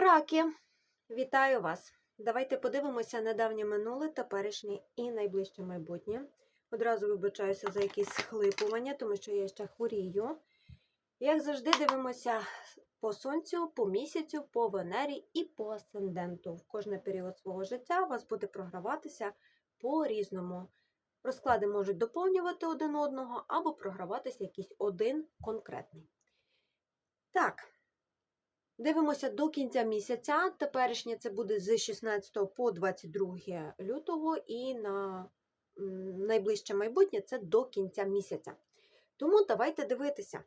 Раки, вітаю вас! Давайте подивимося недавнє минуле, теперішнє і найближче майбутнє. Одразу вибачаюся за якісь схлипування, тому що я ще хворію. Як завжди, дивимося по сонцю, по місяцю, по Венері і по асценденту. В кожний період свого життя у вас буде програватися по-різному. Розклади можуть доповнювати один одного або програватися якийсь один конкретний. Так. Дивимося до кінця місяця. Теперішнє це буде з 16 по 22 лютого, і на найближче майбутнє це до кінця місяця. Тому давайте дивитися.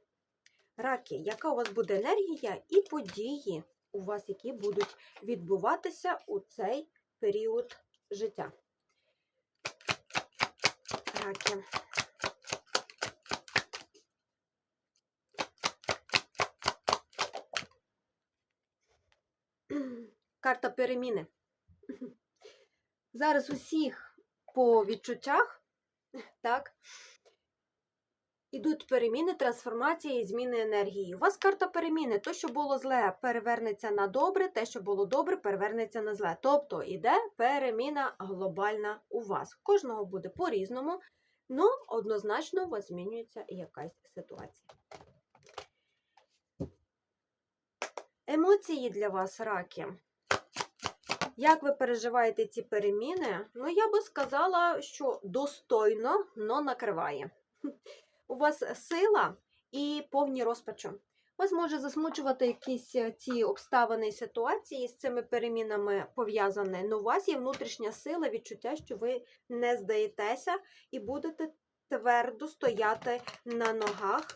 Раки, яка у вас буде енергія і події у вас, які будуть відбуватися у цей період життя. Раки. Карта переміни. Зараз усіх по відчуттях, так, ідуть переміни, трансформації і зміни енергії. У вас карта переміни. То, що було зле, перевернеться на добре, те, що було добре, перевернеться на зле. Тобто іде переміна глобальна у вас. Кожного буде по-різному, але однозначно у вас змінюється якась ситуація. Емоції для вас, раки. Як ви переживаєте ці переміни? Ну, я би сказала, що достойно, но накриває. У вас сила і повні розпачу. Вас може засмучувати якісь е, ці обставини і ситуації з цими перемінами пов'язані, але у вас є внутрішня сила, відчуття, що ви не здаєтеся і будете твердо стояти на ногах.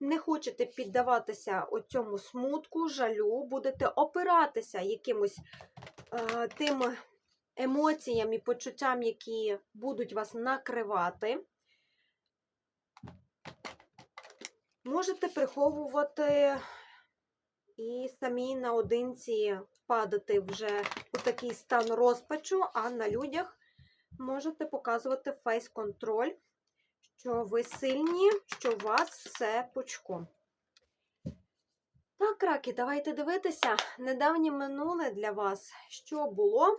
Не хочете піддаватися оцьому смутку, жалю, будете опиратися якимось е, тим емоціям і почуттям, які будуть вас накривати. Можете приховувати і самі наодинці впадати вже у такий стан розпачу, а на людях можете показувати фейс-контроль, що ви сильні, що у вас все пучком. Так, раки, давайте дивитися. Недавнє минуле для вас, що було.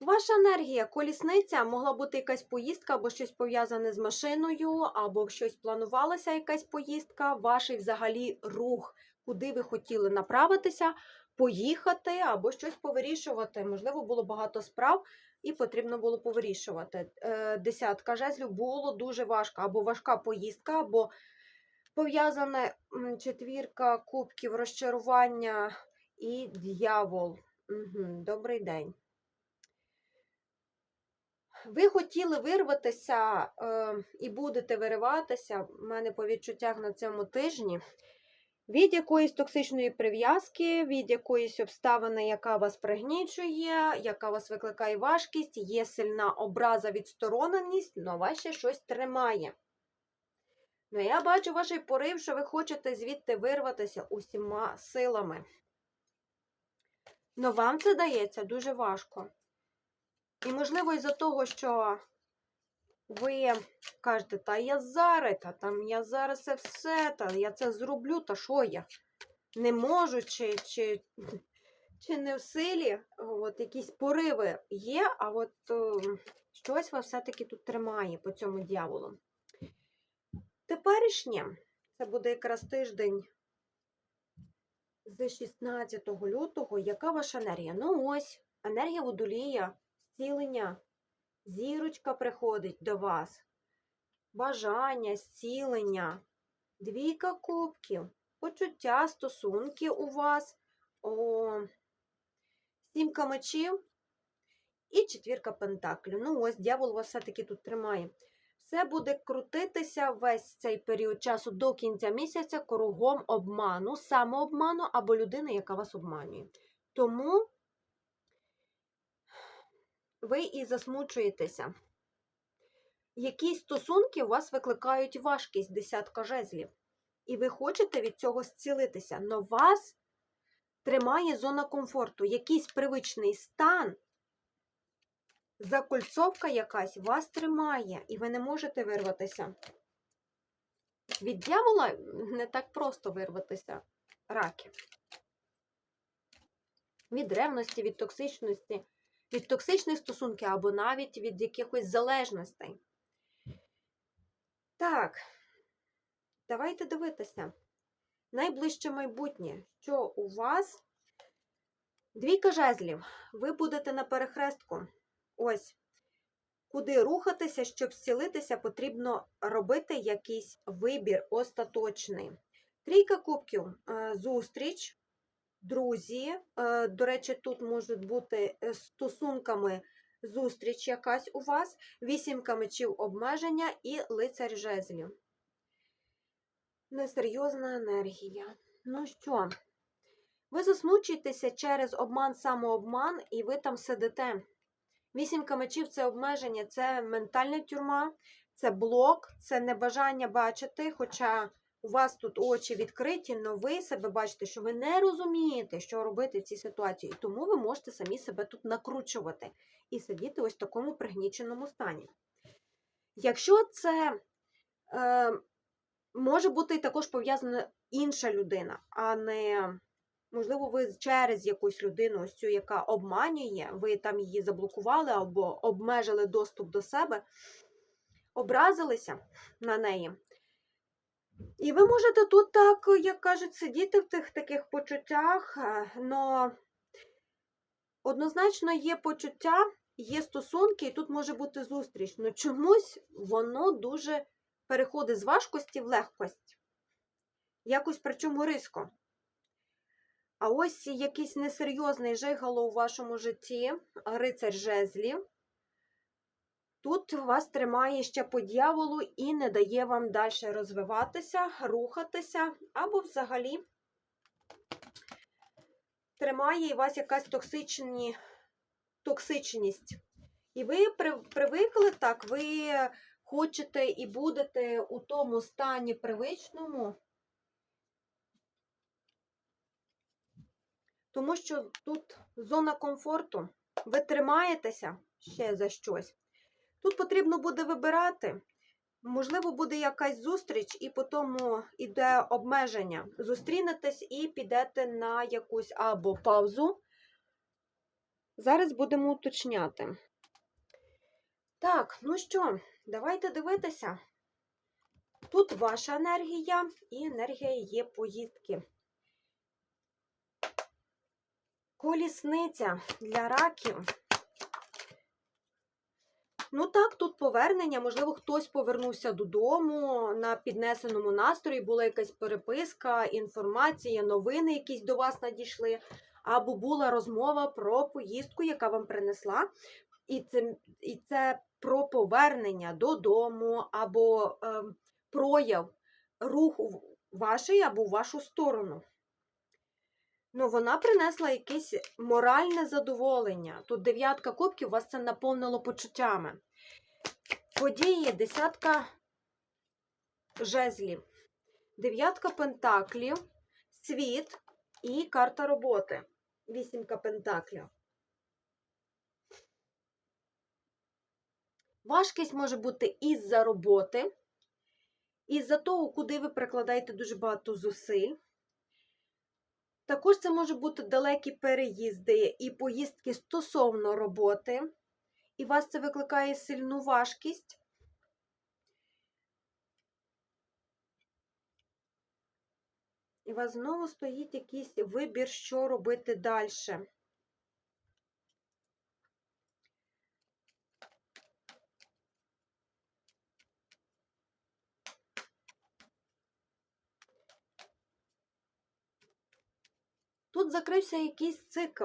Ваша енергія, колісниця, могла бути якась поїздка, або щось пов'язане з машиною, або щось планувалася, якась поїздка, ваш взагалі рух, куди ви хотіли направитися, поїхати, або щось повирішувати. Можливо, було багато справ і потрібно було повирішувати. Е, Десятка жезлів було дуже важко, або важка поїздка, або пов'язане м, четвірка кубків, розчарування і дьявол. Угу, добрий день. Ви хотіли вирватися е, і будете вириватися, в мене по відчуттях на цьому тижні, від якоїсь токсичної прив'язки, від якоїсь обставини, яка вас пригнічує, яка вас викликає важкість, є сильна образа, відстороненість, але вас ще щось тримає. Ну, я бачу ваш порив, що ви хочете звідти вирватися усіма силами. Но вам це дається дуже важко. І, можливо, із-за того, що ви кажете, та я зараз, та там я зараз це все, та я це зроблю, та що я? Не можу, чи, чи, чи не в силі, от якісь пориви є, а от о, щось вас все-таки тут тримає по цьому дьяволу. Теперішнє, це буде якраз тиждень з 16 лютого, яка ваша енергія? Ну ось, енергія водолія зцілення. Зірочка приходить до вас. Бажання, зцілення. Двійка кубків. Почуття, стосунки у вас. О, сімка мечів і четвірка пентаклів. Ну, ось дьявол вас все-таки тут тримає. Все буде крутитися весь цей період часу до кінця місяця кругом обману, самообману або людини, яка вас обманює. Тому ви і засмучуєтеся. Якісь стосунки у вас викликають важкість десятка жезлів. І ви хочете від цього зцілитися. Но вас тримає зона комфорту. Якийсь привичний стан, закольцовка якась вас тримає, і ви не можете вирватися. від дьявола не так просто вирватися раки. Від ревності, від токсичності, від токсичних стосунків або навіть від якихось залежностей. Так, давайте дивитися. Найближче майбутнє, що у вас двійка жезлів. Ви будете на перехрестку. Ось. Куди рухатися, щоб зцілитися, потрібно робити якийсь вибір остаточний. Трійка кубків е, зустріч, друзі. Е, До речі, тут можуть бути е, стосунками зустріч якась у вас, вісімка мечів обмеження і лицар жезлів. Несерйозна енергія. Ну що, ви засмучуєтеся через обман, самообман, і ви там сидите. Вісімка мечів це обмеження, це ментальна тюрма, це блок, це небажання бачити. Хоча у вас тут очі відкриті, але ви себе бачите, що ви не розумієте, що робити в цій ситуації. І тому ви можете самі себе тут накручувати і сидіти ось в такому пригніченому стані. Якщо це е, може бути також пов'язана інша людина, а не Можливо, ви через якусь людину, ось цю, яка обманює, ви там її заблокували або обмежили доступ до себе, образилися на неї. І ви можете тут так, як кажуть, сидіти в тих таких почуттях, але однозначно є почуття, є стосунки, і тут може бути зустріч. але чомусь воно дуже переходить з важкості в легкость. Якось причому різко. А ось якийсь несерйозний жигало у вашому житті, рицар жезлів. Тут вас тримає ще по дьяволу і не дає вам далі розвиватися, рухатися, або взагалі тримає у вас якась токсичні, токсичність. І ви привикли так, ви хочете і будете у тому стані привичному. Тому що тут зона комфорту, ви тримаєтеся ще за щось. Тут потрібно буде вибирати. Можливо, буде якась зустріч, і потім йде обмеження. Зустрінетесь і підете на якусь або паузу. Зараз будемо уточняти. Так, ну що, давайте дивитися. Тут ваша енергія і енергія є поїздки. Колісниця для раків. Ну так, тут повернення, можливо, хтось повернувся додому на піднесеному настрої, була якась переписка, інформація, новини якісь до вас надійшли, або була розмова про поїздку, яка вам принесла. І це і це про повернення додому, або е, прояв руху вашої або в вашу сторону. Ну, вона принесла якесь моральне задоволення. Тут дев'ятка кубків, вас це наповнило почуттями. Події, десятка жезлів, дев'ятка пентаклів, світ і карта роботи. Вісімка пентаклів. Важкість може бути із-за роботи, із-за того, куди ви прикладаєте дуже багато зусиль. Також це може бути далекі переїзди і поїздки стосовно роботи, і вас це викликає сильну важкість. І у вас знову стоїть якийсь вибір, що робити далі. Тут закрився якийсь цикл.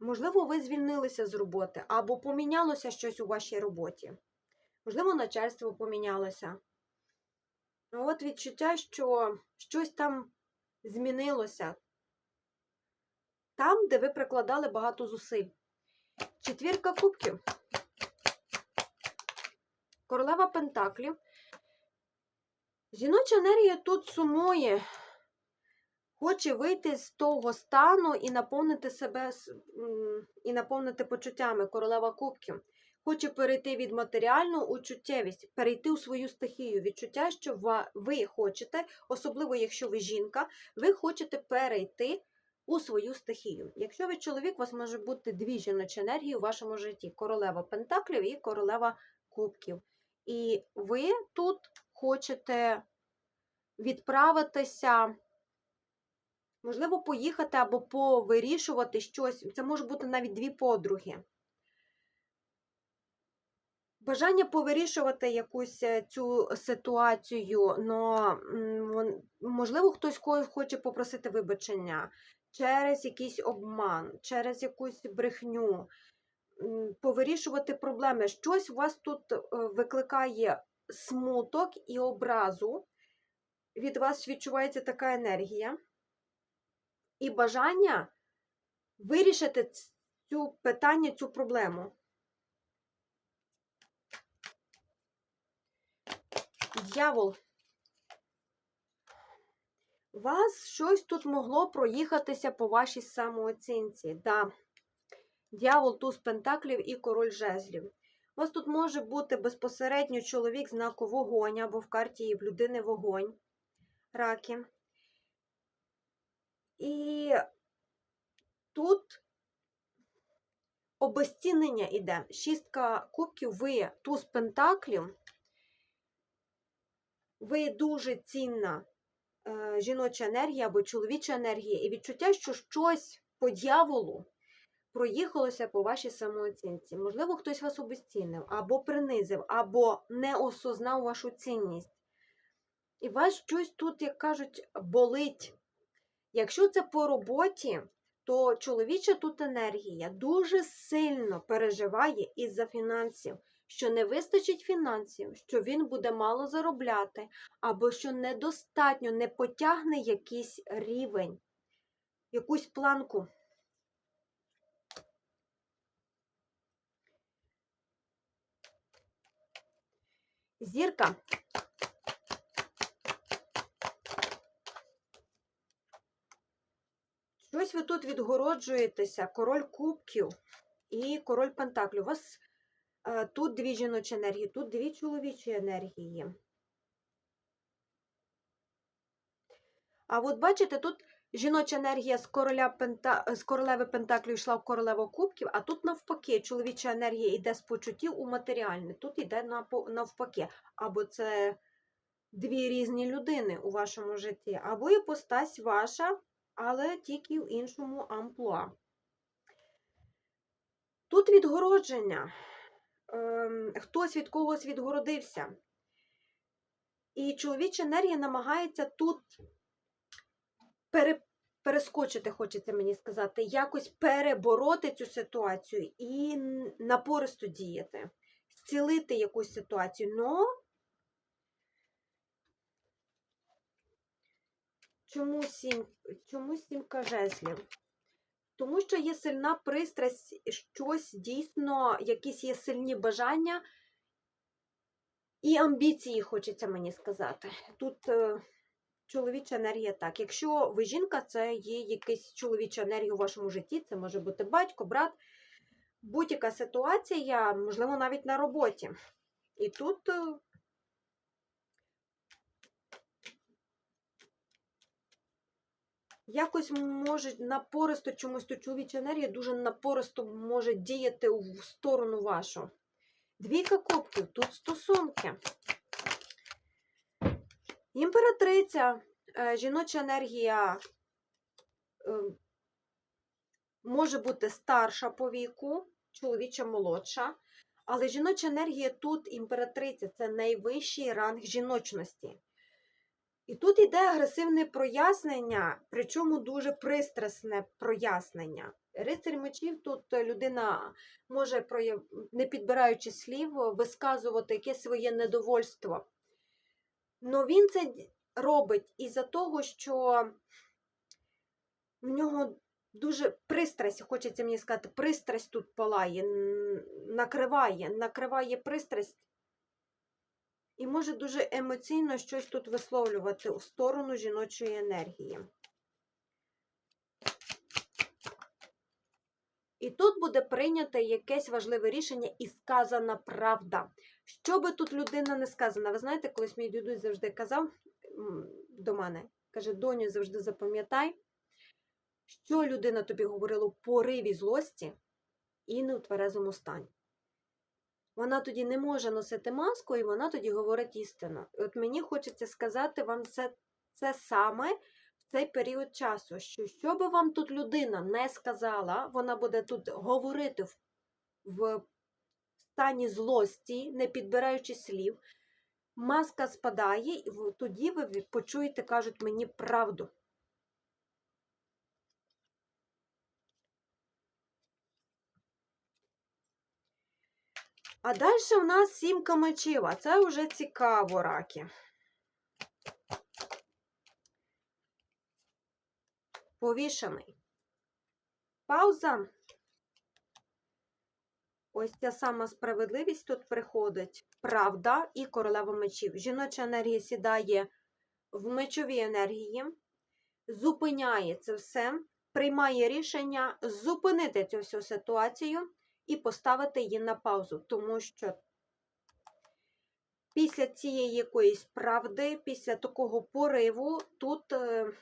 Можливо, ви звільнилися з роботи, або помінялося щось у вашій роботі. Можливо, начальство помінялося. От відчуття, що щось там змінилося. Там, де ви прикладали багато зусиль. Четвірка кубків. Королева Пентаклів. Жіноча енергія тут сумує хоче вийти з того стану і наповнити себе і наповнити почуттями королева кубків. хоче перейти від матеріального у чуттєвість, перейти у свою стихію. Відчуття, що ви хочете, особливо якщо ви жінка, ви хочете перейти у свою стихію. Якщо ви чоловік, у вас може бути дві жіночі енергії у вашому житті: королева Пентаклів і королева Кубків. І ви тут хочете відправитися, можливо, поїхати або повирішувати щось. Це може бути навіть дві подруги. Бажання повирішувати якусь е, цю ситуацію, но можливо, хтось хоче попросити вибачення через якийсь обман, через якусь брехню, повирішувати проблеми. Щось у вас тут е, викликає смуток і образу. Від вас відчувається така енергія і бажання вирішити цю питання, цю проблему. Дьявол. Вас щось тут могло проїхатися по вашій самооцінці. Да. Дьявол, туз пентаклів і король жезлів. У вас тут може бути безпосередньо чоловік знаку вогонь, або в карті в людини вогонь, раки. І тут обезцінення іде. Шістка кубків, ви туз пентаклів, ви дуже цінна е, жіноча енергія або чоловіча енергія, і відчуття, що щось по дьяволу проїхалося по вашій самооцінці. Можливо, хтось вас обезцінив, або принизив, або не осознав вашу цінність. І вас щось тут, як кажуть, болить. Якщо це по роботі, то чоловіча тут енергія дуже сильно переживає із-за фінансів, що не вистачить фінансів, що він буде мало заробляти, або що недостатньо не потягне якийсь рівень, якусь планку. Зірка. Щось ви тут відгороджуєтеся, король кубків і король пентаклів. У вас е, тут дві жіночі енергії, тут дві чоловічі енергії. А от бачите, тут жіноча енергія з, короля пента... з королеви Пентаклів йшла в королеву кубків, а тут навпаки, чоловіча енергія йде з почуттів у матеріальне. Тут йде навпаки. Або це дві різні людини у вашому житті, або іпостась ваша, але тільки в іншому амплуа. Тут відгородження. Ем, хтось від когось відгородився. І чоловіча енергія намагається тут пере, перескочити, хочеться мені сказати, якось перебороти цю ситуацію і напористо діяти, зцілити якусь ситуацію. Но чому сім, чому сімка жезлів? Тому що є сильна пристрасть, щось дійсно, якісь є сильні бажання і амбіції, хочеться мені сказати. Тут е, чоловіча енергія так. Якщо ви жінка, це є якась чоловіча енергія у вашому житті, це може бути батько, брат, будь-яка ситуація, можливо, навіть на роботі. І тут е, якось може напористо чомусь то чоловіча енергія дуже напористо може діяти в сторону вашу. Двійка кубків, тут стосунки. Імператриця, е, жіноча енергія е, може бути старша по віку, чоловіча молодша. Але жіноча енергія тут імператриця це найвищий ранг жіночності. І тут йде агресивне прояснення, причому дуже пристрасне прояснення. Рицарь мечів тут людина може, не підбираючи слів, висказувати якесь своє недовольство. Но він це робить із-за того, що в нього дуже пристрасть, хочеться мені сказати, пристрасть тут палає, накриває, накриває пристрасть і може дуже емоційно щось тут висловлювати у сторону жіночої енергії. І тут буде прийнято якесь важливе рішення і сказана правда. Що би тут людина не сказана? Ви знаєте, колись мій дідусь завжди казав до мене, каже, доню, завжди запам'ятай, що людина тобі говорила в пориві злості і не у тверезому стані. Вона тоді не може носити маску, і вона тоді говорить істину. І от мені хочеться сказати вам це, це саме в цей період часу, що що би вам тут людина не сказала, вона буде тут говорити в, в стані злості, не підбираючи слів. Маска спадає, і тоді ви почуєте, кажуть мені правду. А далі у нас сімка мечів, а це вже цікаво, раки. Повішений. Пауза. Ось ця сама справедливість тут приходить. Правда і королева мечів. Жіноча енергія сідає в мечовій енергії, зупиняє це все, приймає рішення зупинити цю всю ситуацію і поставити її на паузу, тому що після цієї якоїсь правди, після такого пориву, тут, е,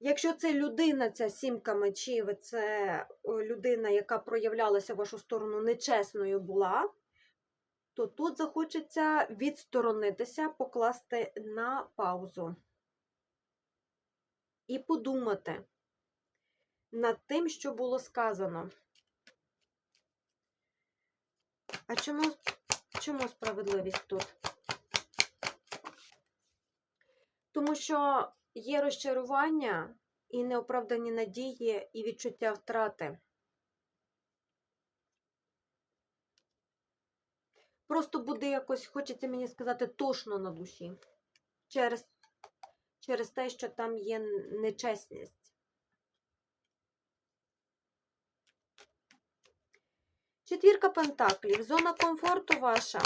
якщо це людина, ця сімка мечів, це е, людина, яка проявлялася в вашу сторону нечесною була, то тут захочеться відсторонитися, покласти на паузу. І подумати над тим, що було сказано. А чому, чому справедливість тут? Тому що є розчарування і неоправдані надії, і відчуття втрати. Просто буде якось, хочеться мені сказати, тошно на душі через, через те, що там є нечесність. Четвірка пентаклів. Зона комфорту ваша.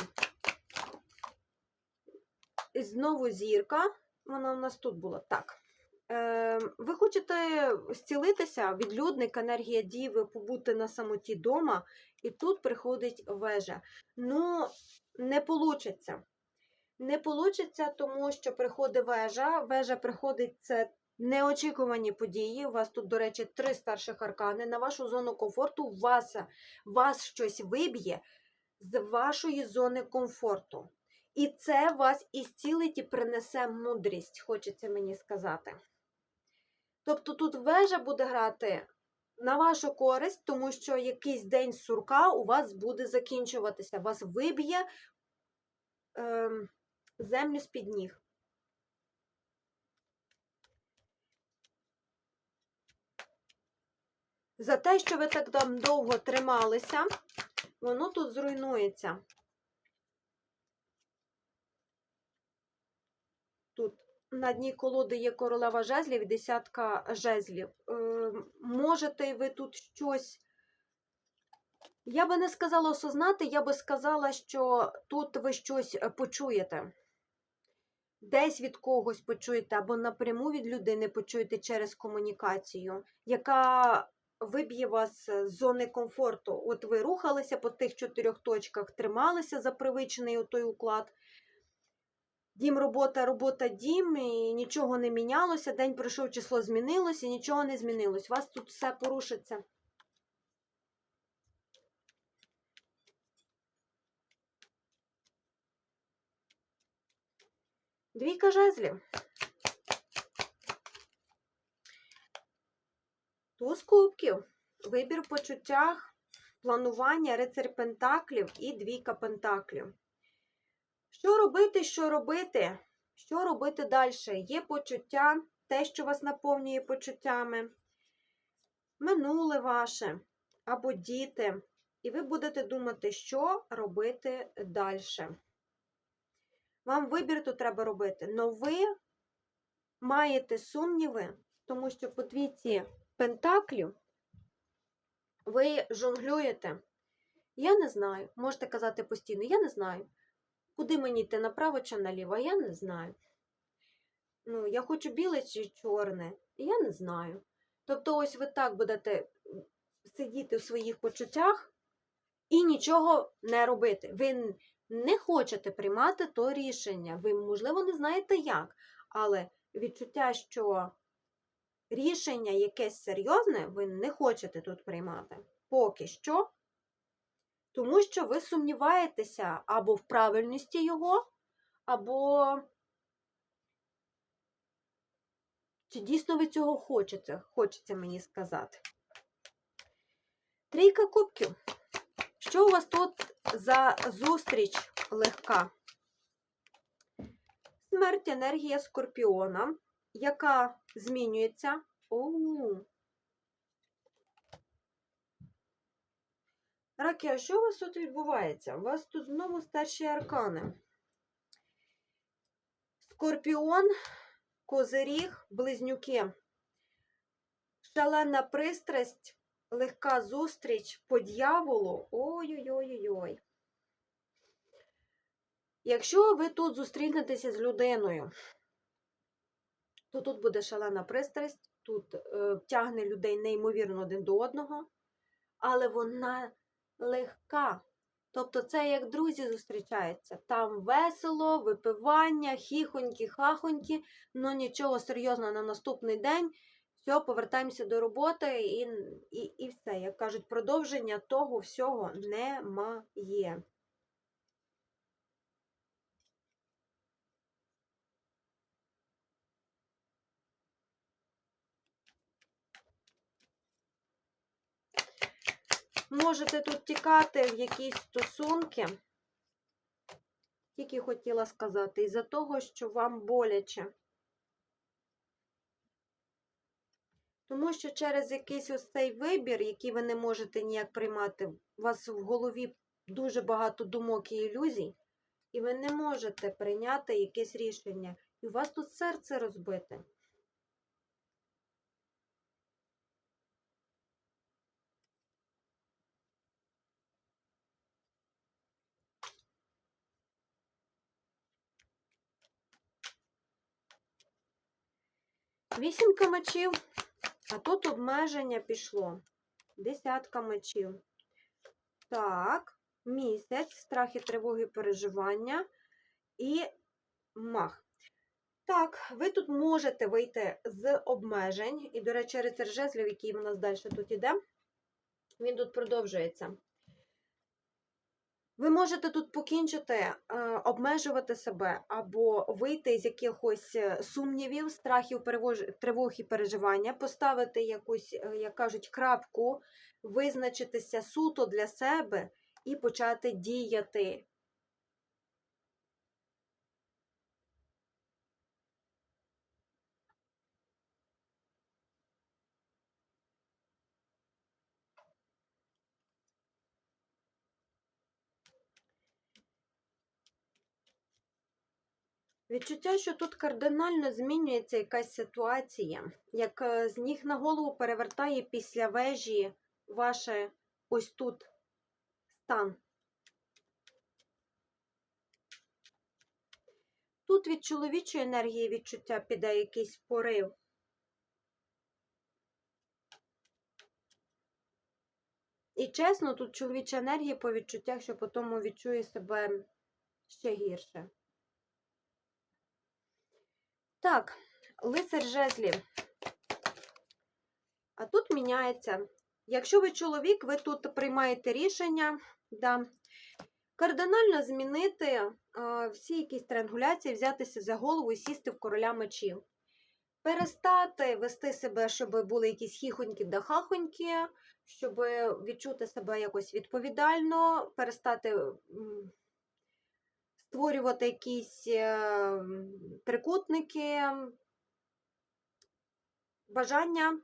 І знову зірка. Вона у нас тут була. Так. Е, ви хочете зцілитися, відлюдник, енергія діви, побути на самоті дома, і тут приходить вежа. Ну, не получиться. Не получиться, тому що приходить вежа. Вежа приходить це неочікувані події. У вас тут, до речі, три старших аркани. На вашу зону комфорту вас, вас щось виб'є з вашої зони комфорту. І це вас ісцілить і принесе мудрість, хочеться мені сказати. Тобто тут вежа буде грати на вашу користь, тому що якийсь день сурка у вас буде закінчуватися. Вас виб'є е, землю з-під ніг. За те, що ви так там довго трималися, воно тут зруйнується. Тут на дні колоди є королева жезлів і десятка жезлів. Е, можете ви тут щось. Я би не сказала осознати, я би сказала, що тут ви щось почуєте. Десь від когось почуєте, або напряму від людини почуєте через комунікацію, яка виб'є вас з зони комфорту. От ви рухалися по тих чотирьох точках, трималися за привичний той уклад. Дім, робота, робота, дім, і нічого не мінялося. День пройшов, число змінилося, і нічого не змінилось. У вас тут все порушиться. Двійка жезлів. Туз кубків. Вибір в почуттях, планування, рицарь пентаклів і двійка пентаклів. Що робити, що робити? Що робити далі? Є почуття, те, що вас наповнює почуттями, минуле ваше або діти. І ви будете думати, що робити далі. Вам вибір тут треба робити. Но ви маєте сумніви, тому що по двійці пентаклів ви жонглюєте. Я не знаю. Можете казати постійно, я не знаю. Куди мені йти направо чи наліво? Я не знаю. Ну, я хочу біле чи чорне, я не знаю. Тобто, ось ви так будете сидіти в своїх почуттях і нічого не робити. Ви не хочете приймати то рішення. Ви, можливо, не знаєте як, але відчуття, що рішення якесь серйозне, ви не хочете тут приймати. Поки що. Тому що ви сумніваєтеся або в правильності його, або чи дійсно ви цього хочете, хочеться мені сказати. Трійка кубків. Що у вас тут за зустріч легка? Смерть енергія скорпіона, яка змінюється. Оу. Раки, що у вас тут відбувається? У вас тут знову старші аркани. Скорпіон, козиріг, близнюки. Шалена пристрасть, легка зустріч по дьяволу. Ой-ой-ой-ой. Якщо ви тут зустрінетеся з людиною, то тут буде шалена пристрасть, тут е, тягне людей неймовірно один до одного, але вона легка. Тобто це як друзі зустрічаються. Там весело, випивання, хіхоньки, хахоньки, ну нічого серйозного на наступний день. Все, повертаємося до роботи і, і, і все. Як кажуть, продовження того всього немає. Можете тут тікати в якісь стосунки, тільки хотіла сказати, із-за того, що вам боляче. Тому що через якийсь ось цей вибір, який ви не можете ніяк приймати, у вас в голові дуже багато думок і ілюзій, і ви не можете прийняти якесь рішення. І у вас тут серце розбите. Вісімка мечів, а тут обмеження пішло. Десятка мечів. Так, місяць, страхи, тривоги, переживання і мах. Так, ви тут можете вийти з обмежень. І, до речі, рицар жезлів, який у нас далі тут іде, він тут продовжується. Ви можете тут покінчити, е, обмежувати себе або вийти з якихось е, сумнівів, страхів, тривог і переживання, поставити якусь, е, як кажуть, крапку, визначитися суто для себе і почати діяти. Відчуття, що тут кардинально змінюється якась ситуація, як е, з ніг на голову перевертає після вежі ваше ось тут стан. Тут від чоловічої енергії відчуття піде якийсь порив. І чесно, тут чоловіча енергія по відчуттях, що потім відчує себе ще гірше. Так, лицар жезлів. А тут міняється. Якщо ви чоловік, ви тут приймаєте рішення, да, кардинально змінити а, всі якісь триангуляції, взятися за голову і сісти в короля мечів. Перестати вести себе, щоб були якісь хіхоньки да хахоньки, щоб відчути себе якось відповідально, перестати створювати якісь е, трикутники, бажання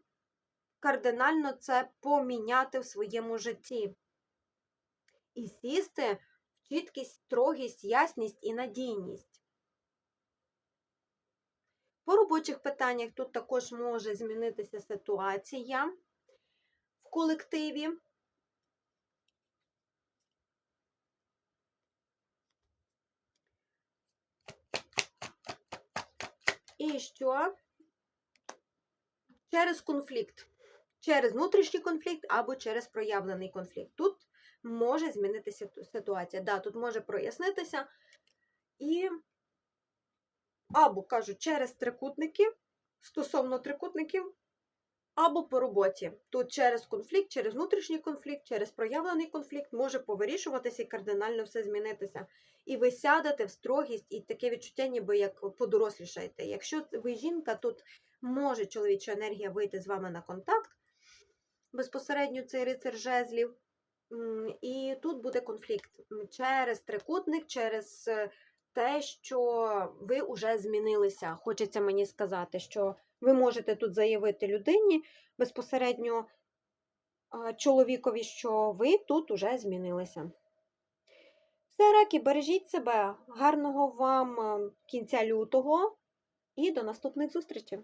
кардинально це поміняти в своєму житті. І сісти в чіткість, строгість, ясність і надійність. По робочих питаннях тут також може змінитися ситуація в колективі. І що? Через конфлікт. через внутрішній конфлікт або через проявлений конфлікт. Тут може змінитися ситуація. Да, тут може прояснитися. І або кажу, через трикутники, стосовно трикутників, або по роботі. Тут через конфлікт, через внутрішній конфлікт, через проявлений конфлікт може повирішуватися і кардинально все змінитися. І ви сядете в строгість, і таке відчуття, ніби як подорослішаєте. Якщо ви жінка, тут може чоловіча енергія вийти з вами на контакт. Безпосередньо цей рицар жезлів. І тут буде конфлікт через трикутник, через е, те, що ви вже змінилися. Хочеться мені сказати, що ви можете тут заявити людині безпосередньо чоловікові, що ви тут уже змінилися. Все, раки, бережіть себе. Гарного вам е, кінця лютого і до наступних зустрічей!